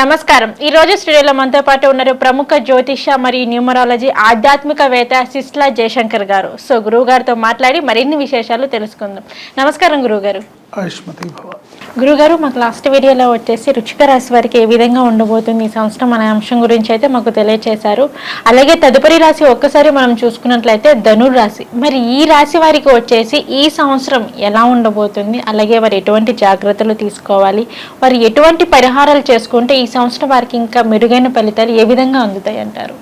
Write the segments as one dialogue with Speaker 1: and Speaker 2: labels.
Speaker 1: నమస్కారం. ఈ రోజు స్టూడియోలో మనతో పాటు ఉన్నారు ప్రముఖ జ్యోతిష మరియు న్యూమరాలజీ ఆధ్యాత్మికవేత్త సిస్లా జయశంకర్ గారు. సో గురువు గారితో మాట్లాడి మరిన్ని విశేషాలు తెలుసుకుందాం. నమస్కారం గురువు గారు
Speaker 2: ఆయుష్మతి భవ
Speaker 1: గురుగారు మాకు లాస్ట్ వీడియోలో వచ్చేసి రుచిక రాశి వారికి ఏ విధంగా ఉండబోతుంది ఈ సంవత్సరం అనే అంశం గురించి అయితే మాకు తెలియచేశారు. అలాగే తదుపరి రాశి ఒక్కసారి మనం చూసుకున్నట్లయితే ధనుర్ రాశి. మరి ఈ రాశి వారికి వచ్చేసి ఈ సంవత్సరం ఎలా ఉండబోతుంది? అలాగే వారు ఎటువంటి జాగ్రత్తలు తీసుకోవాలి? వారు ఎటువంటి పరిహారాలు చేసుకుంటే ఈ సంవత్సరం వారికి ఇంకా మెరుగైన ఫలితాలు ఏ విధంగా అందుతాయి అంటారు?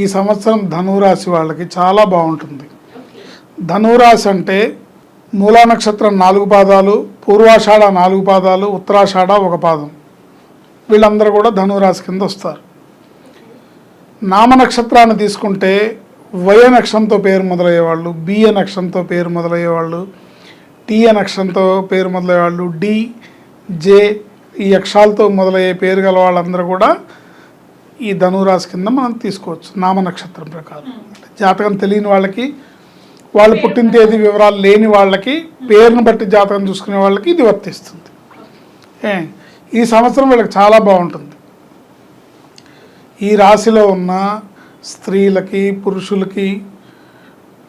Speaker 2: ఈ సంవత్సరం ధనురాశి వాళ్ళకి చాలా బాగుంటుంది. ధనురాశి అంటే మూలా నక్షత్రం నాలుగు పాదాలు పూర్వాషాఢ నాలుగు పాదాలు ఉత్తరాషాఢ ఒక పాదం. వీళ్ళందరూ కూడా ధనురాశి కింద వస్తారు. నామ నక్షత్రాన్ని తీసుకుంటే వయ నక్షంతో పేరు మొదలయ్యేవాళ్ళు బియ నక్షంతో పేరు మొదలయ్యేవాళ్ళు టీయ నక్షంతో పేరు మొదలయ్యేవాళ్ళు డి జే ఈ అక్షాలతో మొదలయ్యే పేరు గల వాళ్ళందరూ కూడా ఈ ధనురాశి కింద మనం తీసుకోవచ్చు నామ నక్షత్రం ప్రకారం. జాతకం తెలియని వాళ్ళకి వాళ్ళు పుట్టిన తేదీ వివరాలు లేని వాళ్ళకి పేరును బట్టి జాతకం చూసుకునే వాళ్ళకి ఇది వర్తిస్తుంది. ఈ సంవత్సరం వీళ్ళకి చాలా బాగుంటుంది. ఈ రాశిలో ఉన్న స్త్రీలకి పురుషులకి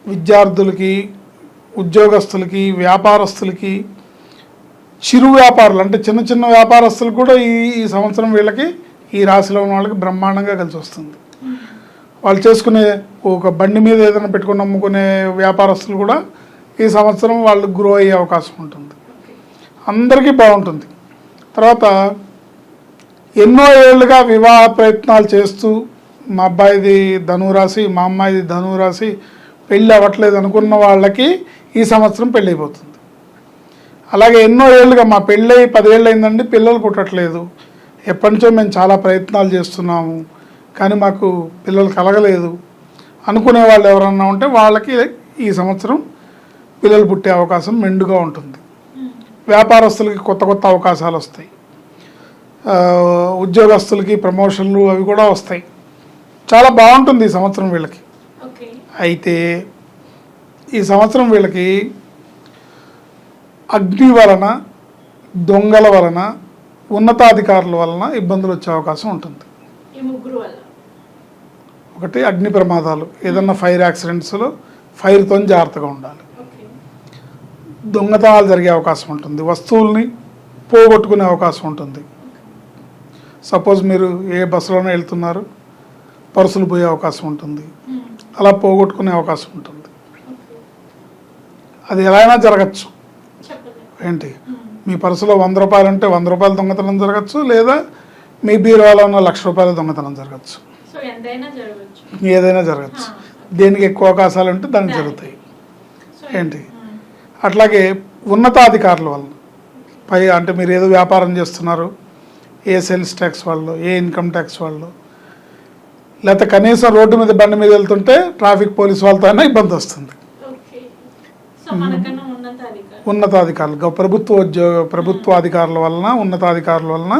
Speaker 2: విద్యార్థులకి ఉద్యోగస్తులకి వ్యాపారస్తులకి చిరు వ్యాపారులు అంటే చిన్న చిన్న వ్యాపారస్తులు కూడా ఈ ఈ సంవత్సరం వీళ్ళకి ఈ రాశిలో ఉన్న వాళ్ళకి బ్రహ్మాండంగా కలిసి వస్తుంది. వాళ్ళు చేసుకునే ఒక బండి మీద ఏదైనా పెట్టుకుని అమ్ముకునే వ్యాపారస్తులు కూడా ఈ సంవత్సరం వాళ్ళు గ్రో అయ్యే అవకాశం ఉంటుంది. అందరికీ బాగుంటుంది. తర్వాత ఎన్నో ఏళ్ళుగా వివాహ ప్రయత్నాలు చేస్తూ మా అబ్బాయిది ధనురాశి మా అమ్మాయిది ధనురాశి పెళ్ళి అవ్వట్లేదు అనుకున్న వాళ్ళకి ఈ సంవత్సరం పెళ్ళి అయిపోతుంది అలాగే ఎన్నో ఏళ్ళుగా మా పెళ్ళై పదేళ్ళు అయిందండి పిల్లలు పుట్టట్లేదు. ఎప్పటి నుంచో మేము చాలా ప్రయత్నాలు చేస్తున్నాము. కానీ మాకు పిల్లలు కలగలేదు. అనుకునే వాళ్ళు ఎవరన్నా ఉంటే వాళ్ళకి ఈ సంవత్సరం పిల్లలు పుట్టే అవకాశం మెండుగా ఉంటుంది. వ్యాపారస్తులకి కొత్త కొత్త అవకాశాలు వస్తాయి. ఉద్యోగస్తులకి ప్రమోషన్లు అవి కూడా వస్తాయి. చాలా బాగుంటుంది ఈ సంవత్సరం వీళ్ళకి. అయితే ఈ సంవత్సరం వీళ్ళకి అగ్ని వలన దొంగల వలన ఉన్నతాధికారుల వలన ఇబ్బందులు వచ్చే అవకాశం ఉంటుంది. ఒకటి అగ్ని ప్రమాదాలు. ఏదన్నా ఫైర్ యాక్సిడెంట్స్లో ఫైర్తో జాగ్రత్తగా ఉండాలి. దొంగతనాలు జరిగే అవకాశం ఉంటుంది. వస్తువుల్ని పోగొట్టుకునే అవకాశం ఉంటుంది. సపోజ్ మీరు ఏ బస్సులోనే వెళ్తున్నారు పర్సులు పోయే అవకాశం ఉంటుంది. అలా పోగొట్టుకునే అవకాశం ఉంటుంది. అది ఎలా అయినా జరగచ్చు. ఏంటి? మీ పర్సులో వంద రూపాయలు ఉంటే వంద రూపాయలు దొంగతనం జరగచ్చు లేదా మీ బీరువాలో ఉన్న లక్ష రూపాయల దొంగతనం జరగచ్చు
Speaker 1: జరగచ్చు.
Speaker 2: ఏదైనా జరగచ్చు. దేనికి ఎక్కువ అవకాశాలు ఉంటే దానికి జరుగుతాయి. ఏంటి? అట్లాగే ఉన్నతాధికారుల వల్ల పై అంటే మీరు ఏదో వ్యాపారం చేస్తున్నారు ఏ సేల్స్ ట్యాక్స్ వాళ్ళు ఏ ఇన్కమ్ ట్యాక్స్ వాళ్ళు. లేకపోతే కనీసం రోడ్డు మీద బండి మీద వెళ్తుంటే ట్రాఫిక్ పోలీస్ వాళ్ళతో అయినా ఇబ్బంది వస్తుంది. ఉన్నతాధికారులు. ప్రభుత్వ ఉద్యోగ ప్రభుత్వ అధికారుల వలన ఉన్నతాధికారుల వలన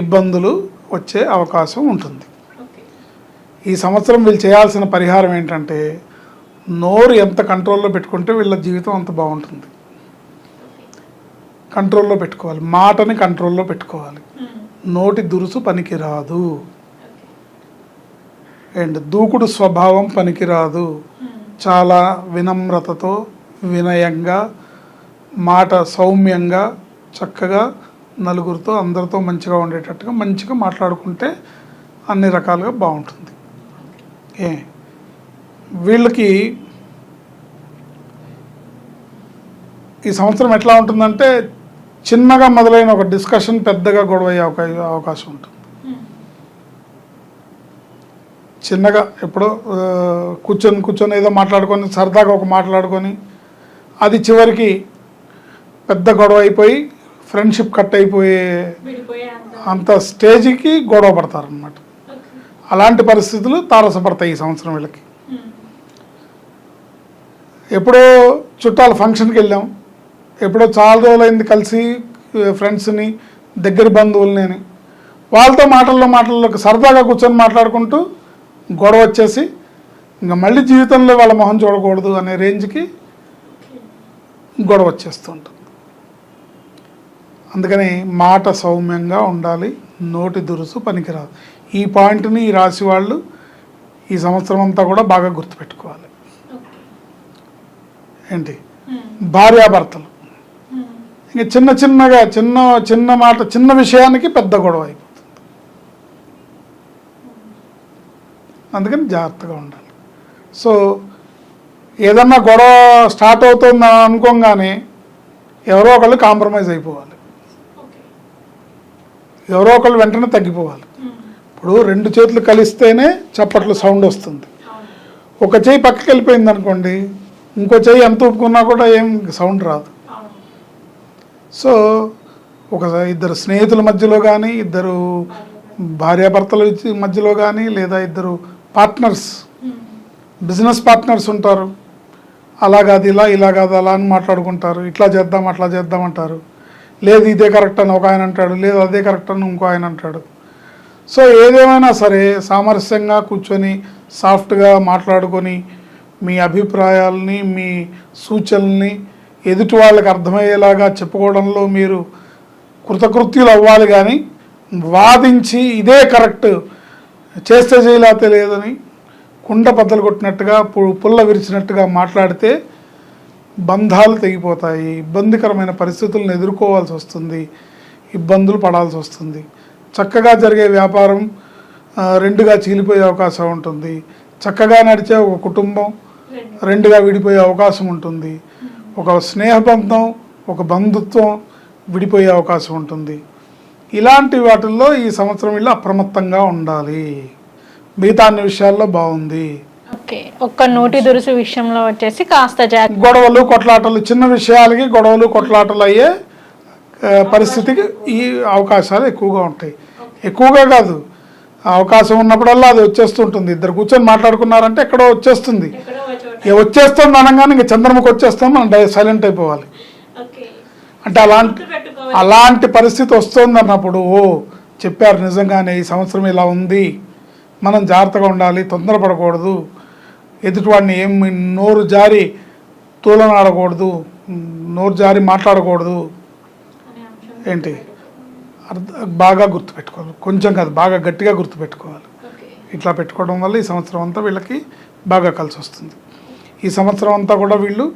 Speaker 2: ఇబ్బందులు వచ్చే అవకాశం ఉంటుంది. ఈ సంవత్సరం వీళ్ళు చేయాల్సిన పరిహారం ఏంటంటే నోరు ఎంత కంట్రోల్లో పెట్టుకుంటే వీళ్ళ జీవితం అంత బాగుంటుంది. కంట్రోల్లో పెట్టుకోవాలి. మాటని కంట్రోల్లో పెట్టుకోవాలి. నోటి దురుసు పనికిరాదు. అండ్ దూకుడు స్వభావం పనికిరాదు. చాలా వినమ్రతతో వినయంగా మాట సౌమ్యంగా చక్కగా నలుగురితో అందరితో మంచిగా ఉండేటట్టుగా మంచిగా మాట్లాడుకుంటే అన్ని రకాలుగా బాగుంటుంది. ఏ వీళ్ళకి ఈ సంవత్సరం ఎట్లా ఉంటుందంటే చిన్నగా మొదలైన ఒక డిస్కషన్ పెద్దగా గొడవ అయ్యే అవకా- అవకాశం ఉంటుంది. చిన్నగా ఎప్పుడో కూర్చొని కూర్చొని ఏదో మాట్లాడుకొని సరదాగా ఒక మాట్లాడుకొని అది చివరికి పెద్ద గొడవ అయిపోయి ఫ్రెండ్షిప్ కట్ అయిపోయే
Speaker 1: అంత
Speaker 2: స్టేజ్కి గొడవ పడతారనమాట అలాంటి పరిస్థితులు తారసపడతాయి ఈ సంవత్సరం వీళ్ళకి. ఎప్పుడో చుట్టాల ఫంక్షన్కి వెళ్ళాం. ఎప్పుడో చాలా రోజులైంది కలిసి ఫ్రెండ్స్ని దగ్గర బంధువుల్ని అని. వాళ్ళతో మాటల్లో మాటల్లో సరదాగా కూర్చొని మాట్లాడుకుంటూ గొడవ వచ్చేసి ఇంకా మళ్ళీ జీవితంలో వాళ్ళ మొహం చూడకూడదు అనే రేంజ్కి గొడవ వచ్చేస్తుంటుంది అందుకని మాట సౌమ్యంగా ఉండాలి నోటి దురుసు పనికిరాదు. ఈ పాయింట్ని ఈ రాశి వాళ్ళు ఈ సంవత్సరం అంతా కూడా బాగా గుర్తుపెట్టుకోవాలి. ఏంటి? భార్యాభర్తలు. ఇంక చిన్న చిన్నగా చిన్న చిన్న మాట చిన్న విషయానికి పెద్ద గొడవ అయిపోతుంది. అందుకని జాగ్రత్తగా ఉండాలి. సో ఏదన్నా గొడవ స్టార్ట్ అవుతుంది అనుకోగానే ఎవరో ఒకళ్ళు కాంప్రమైజ్ అయిపోవాలి. ఎవరో ఒకళ్ళు వెంటనే తగ్గిపోవాలి. ఇప్పుడు రెండు చేతులు కలిస్తేనే చప్పట్లు సౌండ్ వస్తుంది. ఒక చేయి పక్కకి వెళ్ళిపోయింది అనుకోండి ఇంకో చేయి ఎంత ఊపుకున్నా కూడా ఏం సౌండ్ రాదు. సో ఒక ఇద్దరు స్నేహితుల మధ్యలో కానీ ఇద్దరు భార్యాభర్తల మధ్యలో కానీ లేదా ఇద్దరు పార్ట్నర్స్ బిజినెస్ పార్ట్నర్స్ ఉంటారు. అలా కాదు ఇలా ఇలా కాదు అలా అని మాట్లాడుకుంటారు. ఇట్లా చేద్దాం అట్లా చేద్దాం అంటారు. లేదు ఇదే కరెక్ట్ అని ఒక ఆయన అంటాడు లేదు అదే కరెక్ట్ అని ఇంకో ఆయన అంటాడు. సో ఏదేమైనా సరే సామరస్యంగా కూర్చొని సాఫ్ట్గా మాట్లాడుకొని మీ అభిప్రాయాలని మీ సూచనల్ని ఎదుటి వాళ్ళకి అర్థమయ్యేలాగా చెప్పుకోవడంలో మీరు కృతకృత్యులు అవ్వాలి కానీ వాదించి ఇదే కరెక్ట్ చేస్తే చేయలా తెలియదని కుండ బద్దలు కొట్టినట్టుగా పు- పుల్ల విరిచినట్టుగా మాట్లాడితే బంధాలు తెగిపోతాయి. ఇబ్బందికరమైన పరిస్థితులను ఎదుర్కోవాల్సి వస్తుంది. ఇబ్బందులు పడాల్సి వస్తుంది. చక్కగా జరిగే వ్యాపారం రెండుగా చీలిపోయే అవకాశం ఉంటుంది. చక్కగా నడిచే ఒక కుటుంబం రెండుగా విడిపోయే అవకాశం ఉంటుంది. ఒక స్నేహబంధం ఒక బంధుత్వం విడిపోయే అవకాశం ఉంటుంది. ఇలాంటి వాటిల్లో ఈ సంవత్సరం వీళ్ళు అప్రమత్తంగా ఉండాలి. మిగతా అన్ని విషయాల్లో బాగుంది.
Speaker 1: ఓకే ఒక్క నోటి దురుసు విషయంలో వచ్చేసి కాస్త
Speaker 2: గొడవలు కొట్లాటలు చిన్న విషయాలకి గొడవలు కొట్లాటలు అయ్యే పరిస్థితికి ఈ అవకాశాలు ఎక్కువగా ఉంటాయి. ఎక్కువగా కాదు. అవకాశం ఉన్నప్పుడల్లా అది వచ్చేస్తుంటుంది. ఇద్దరు కూర్చొని మాట్లాడుకున్నారంటే ఎక్కడో వచ్చేస్తుంది. వచ్చేస్తుంది అనగానే ఇంక చంద్రముఖి వచ్చేస్తాం మనం డై సైలెంట్ అయిపోవాలి. అంటే అలాంటి అలాంటి పరిస్థితి వస్తుంది అన్నప్పుడు ఓ చెప్పారు నిజంగానే ఈ సంవత్సరం ఇలా ఉంది. మనం జాగ్రత్తగా ఉండాలి తొందరపడకూడదు. ఎదుటివాడిని ఏం నోరు జారి తూలనాడకూడదు. నోరు జారి మాట్లాడకూడదు. ఏంటి? అర్థ బాగా గుర్తుపెట్టుకోవాలి. కొంచెం కాదు బాగా గట్టిగా గుర్తుపెట్టుకోవాలి. ఇట్లా పెట్టుకోవడం వల్ల ఈ సంవత్సరం అంతా వీళ్ళకి బాగా కలిసి వస్తుంది. ఈ సంవత్సరం అంతా కూడా వీళ్ళు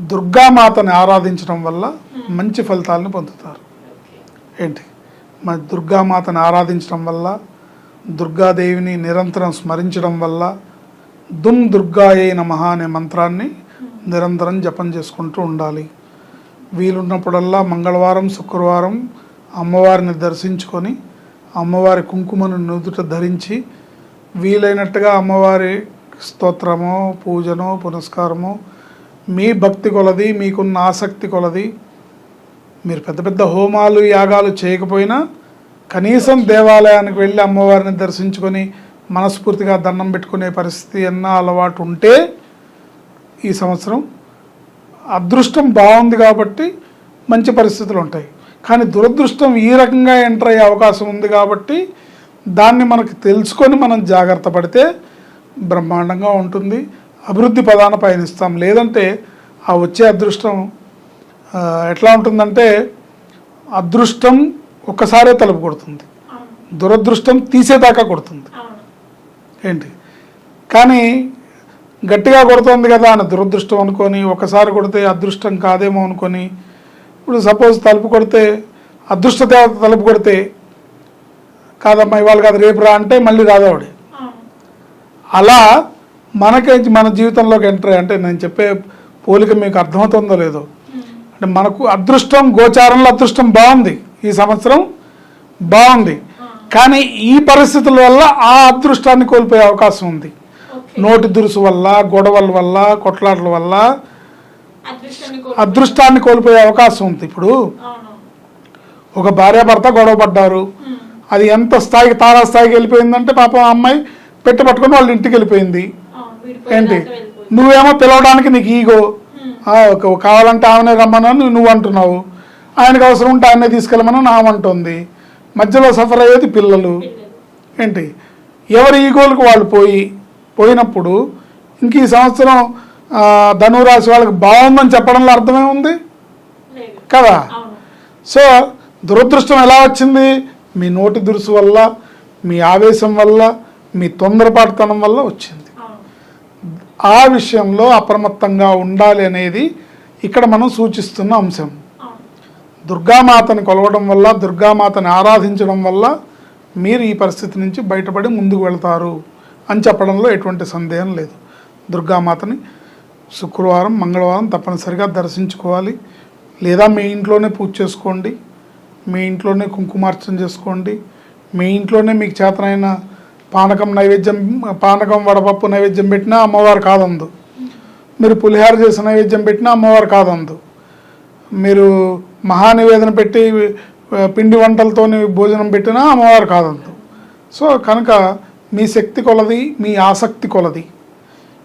Speaker 2: దుర్గామాతని ఆరాధించడం వల్ల మంచి ఫలితాలను పొందుతారు. ఏంటి? మన దుర్గామాతని ఆరాధించడం వల్ల దుర్గాదేవిని నిరంతరం స్మరించడం వల్ల దుమ్ దుర్గాయే నమః అనే మంత్రాన్ని నిరంతరం జపం చేసుకుంటూ ఉండాలి. వీలున్నప్పుడల్లా మంగళవారం శుక్రవారం అమ్మవారిని దర్శించుకొని అమ్మవారి కుంకుమను నుదుట ధరించి వీలైనట్టుగా అమ్మవారి స్తోత్రమో పూజనో పునస్కారమో మీ భక్తి కొలది మీకున్న ఆసక్తి కొలది మీరు పెద్ద పెద్ద హోమాలు యాగాలు చేయకపోయినా కనీసం దేవాలయానికి వెళ్ళి అమ్మవారిని దర్శించుకొని మనస్ఫూర్తిగా దండం పెట్టుకునే పరిస్థితి అన్న అలవాటు ఉంటే ఈ సంవత్సరం అదృష్టం బాగుంది కాబట్టి మంచి పరిస్థితులు ఉంటాయి. కానీ దురదృష్టం ఈ రకంగా ఎంటర్ అయ్యే అవకాశం ఉంది కాబట్టి దాన్ని మనకు తెలుసుకొని మనం జాగ్రత్త పడితే బ్రహ్మాండంగా ఉంటుంది. అభివృద్ధి పదాన పయనిస్తాం. లేదంటే ఆ వచ్చే అదృష్టం ఎట్లా ఉంటుందంటే అదృష్టం ఒక్కసారే తలుపు కొడుతుంది. దురదృష్టం తీసేదాకా కొడుతుంది. ఏంటి? కానీ గట్టిగా కొడుతోంది కదా అని దురదృష్టం అనుకొని ఒకసారి కొడితే అదృష్టం కాదేమో అనుకొని ఇప్పుడు సపోజ్ తలుపు కొడితే అదృష్ట దేవత తలుపు కొడితే కాదమ్మా ఇవాళ కాదు రేపు రా అంటే మళ్ళీ రాదావిడే అలా మనకి మన జీవితంలోకి ఎంటర్ అంటే నేను చెప్పే పోలిక మీకు అర్థమవుతుందో లేదో. అంటే మనకు అదృష్టం గోచారంలో అదృష్టం బాగుంది ఈ సంవత్సరం బాగుంది. కానీ ఈ పరిస్థితుల వల్ల ఆ అదృష్టాన్ని కోల్పోయే అవకాశం ఉంది. నోటి దురుసు వల్ల గొడవల వల్ల కొట్లాటల వల్ల అదృష్టాన్ని కోల్పోయే అవకాశం ఉంది ఇప్పుడు. ఒక భార్యాభర్త గొడవ పడ్డారు. అది ఎంత స్థాయికి తారా స్థాయికి వెళ్ళిపోయిందంటే పాపం అమ్మాయి పెట్టి పట్టుకొని వాళ్ళ ఇంటికి వెళ్ళిపోయింది. ఏంటి? నువ్వేమో పిలవడానికి నీకు ఈగో. ఒక- కావాలంటే ఆమెనే రమ్మనని నువ్వు అంటున్నావు. ఆయనకు అవసరం ఉంటే ఆయనే తీసుకెళ్ళమని ఆమె అంటుంది. మధ్యలో సఫర్ అయ్యేది పిల్లలు. ఏంటి? ఎవరి ఈగోలకు వాళ్ళు పోయి పోయినప్పుడు ఇంక ఈ సంవత్సరం ధనురాశి వాళ్ళకి బాగుందని చెప్పడంలో అర్థమే ఉంది? కదా? సో దురదృష్టం ఎలా వచ్చింది? మీ నోటి దురుసు వల్ల మీ ఆవేశం వల్ల మీ తొందరపాటుతనం వల్ల వచ్చింది. ఆ విషయంలో అప్రమత్తంగా ఉండాలి అనేది ఇక్కడ మనం సూచిస్తున్న అంశం. దుర్గామాతని కొలవడం వల్ల దుర్గామాతని ఆరాధించడం వల్ల మీరు ఈ పరిస్థితి నుంచి బయటపడి ముందుకు వెళ్తారు. అని చెప్పడంలో ఎటువంటి సందేహం లేదు. దుర్గామాతని శుక్రవారం మంగళవారం తప్పనిసరిగా దర్శించుకోవాలి. లేదా మీ ఇంట్లోనే పూజ చేసుకోండి. మీ ఇంట్లోనే కుంకుమార్చన చేసుకోండి. మీ ఇంట్లోనే మీకు చేతనైన పానకం నైవేద్యం పానకం వడపప్పు నైవేద్యం పెట్టినా అమ్మవారు కాదందు. మీరు పులిహార చేసిన నైవేద్యం పెట్టినా అమ్మవారు కాదందు. మీరు మహానివేదన పెట్టి పిండి వంటలతోని భోజనం పెట్టినా అమ్మవారు కాదందు. సో కనుక మీ శక్తి కొలది మీ ఆసక్తి కొలది.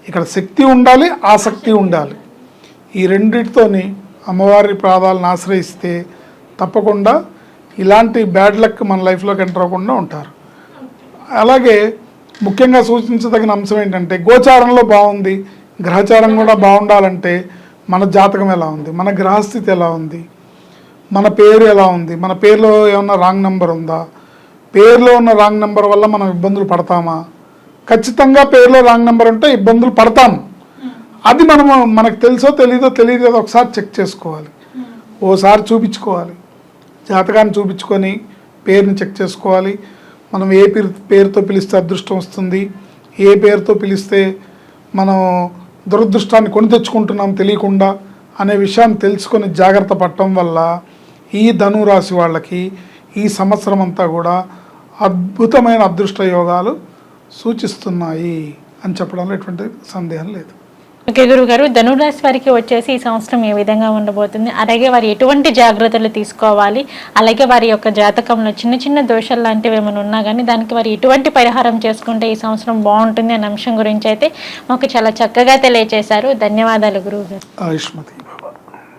Speaker 2: ఇక్కడ శక్తి ఉండాలి ఆసక్తి ఉండాలి. ఈ రెండిటితోని అమ్మవారి ప్రాదాలను ఆశ్రయిస్తే తప్పకుండా ఇలాంటి బ్యాడ్ లక్ మన లైఫ్లోకి ఎంటర్ అవ్వకుండా ఉంటారు. అలాగే ముఖ్యంగా సూచించదగిన అంశం ఏంటంటే గోచారంలో బాగుంది గ్రహచారం కూడా బాగుండాలంటే మన జాతకం ఎలా ఉంది మన గ్రహస్థితి ఎలా ఉంది మన పేరు ఎలా ఉంది మన పేరులో ఏమన్నా రాంగ్ నెంబర్ ఉందా పేరులో ఉన్న రాంగ్ నెంబర్ వల్ల మనం ఇబ్బందులు పడతామా? ఖచ్చితంగా పేరులో రాంగ్ నెంబర్ ఉంటే ఇబ్బందులు పడతాం. అది మనం మనకు తెలుసో తెలీదో తెలియదో ఒకసారి చెక్ చేసుకోవాలి. ఓసారి చూపించుకోవాలి. జాతకాన్ని చూపించుకొని పేరుని చెక్ చేసుకోవాలి. మనం ఏ పేరు పేరుతో పిలిస్తే అదృష్టం వస్తుంది. ఏ పేరుతో పిలిస్తే మనం దురదృష్టాన్ని కొని తెచ్చుకుంటున్నాం తెలియకుండా అనే విషయాన్ని తెలుసుకొని జాగ్రత్త పడటం వల్ల ఈ ధనురాశి వాళ్ళకి ఈ సంవత్సరం అంతా కూడా అద్భుతమైన అదృష్ట యోగాలు సూచిస్తున్నాయి అని చెప్పడంలో ఎటువంటి సందేహం లేదు.
Speaker 1: ఓకే గురువు గారు ధనురాశి వారికి వచ్చేసి ఈ సంవత్సరం ఏ విధంగా ఉండబోతుంది? అలాగే వారు ఎటువంటి జాగ్రత్తలు తీసుకోవాలి? అలాగే వారి యొక్క జాతకంలో చిన్న చిన్న దోషాలు లాంటివి ఏమైనా ఉన్నా కానీ దానికి వారు ఎటువంటి పరిహారం చేసుకుంటే ఈ సంవత్సరం బాగుంటుంది అనే అంశం గురించి అయితే మాకు చాలా చక్కగా తెలియజేశారు ధన్యవాదాలు గురువు గారు